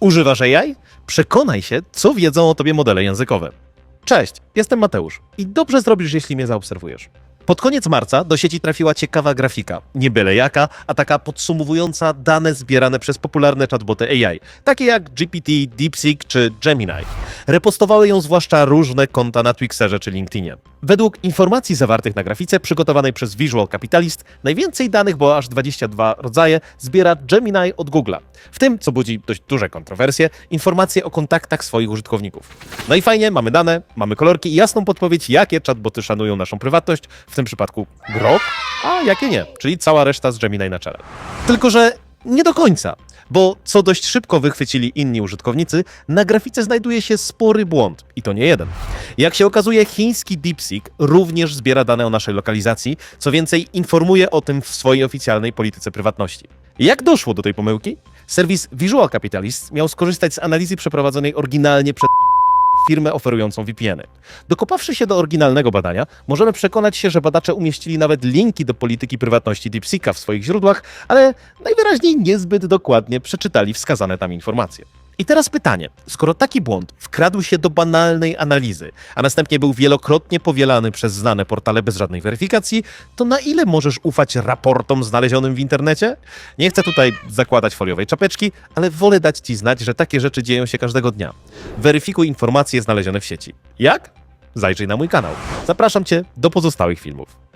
Używasz AI? Przekonaj się, co wiedzą o tobie modele językowe. Cześć, jestem Mateusz i dobrze zrobisz, jeśli mnie zaobserwujesz. Pod koniec marca do sieci trafiła ciekawa grafika. Nie byle jaka, a taka podsumowująca dane zbierane przez popularne chatboty AI, takie jak GPT, DeepSeek czy Gemini. Repostowały ją zwłaszcza różne konta na Twixerze czy LinkedInie. Według informacji zawartych na grafice przygotowanej przez Visual Capitalist, najwięcej danych, bo aż 22 rodzaje, zbiera Gemini od Google'a. W tym, co budzi dość duże kontrowersje, informacje o kontaktach swoich użytkowników. No i fajnie, mamy dane, mamy kolorki i jasną podpowiedź, jakie chatboty szanują naszą prywatność, w tym przypadku Grok, a jakie nie, czyli cała reszta z Gemini na czele. Tylko, że nie do końca, bo co dość szybko wychwycili inni użytkownicy, na grafice znajduje się spory błąd i to nie jeden. Jak się okazuje, chiński DeepSeek również zbiera dane o naszej lokalizacji, co więcej, informuje o tym w swojej oficjalnej polityce prywatności. Jak doszło do tej pomyłki? Serwis Visual Capitalist miał skorzystać z analizy przeprowadzonej oryginalnie przez firmę oferującą VPN-y. Dokopawszy się do oryginalnego badania, możemy przekonać się, że badacze umieścili nawet linki do polityki prywatności DeepSeeka w swoich źródłach, ale najwyraźniej niezbyt dokładnie przeczytali wskazane tam informacje. I teraz pytanie, skoro taki błąd wkradł się do banalnej analizy, a następnie był wielokrotnie powielany przez znane portale bez żadnej weryfikacji, to na ile możesz ufać raportom znalezionym w internecie? Nie chcę tutaj zakładać foliowej czapeczki, ale wolę dać Ci znać, że takie rzeczy dzieją się każdego dnia. Weryfikuj informacje znalezione w sieci. Jak? Zajrzyj na mój kanał. Zapraszam Cię do pozostałych filmów.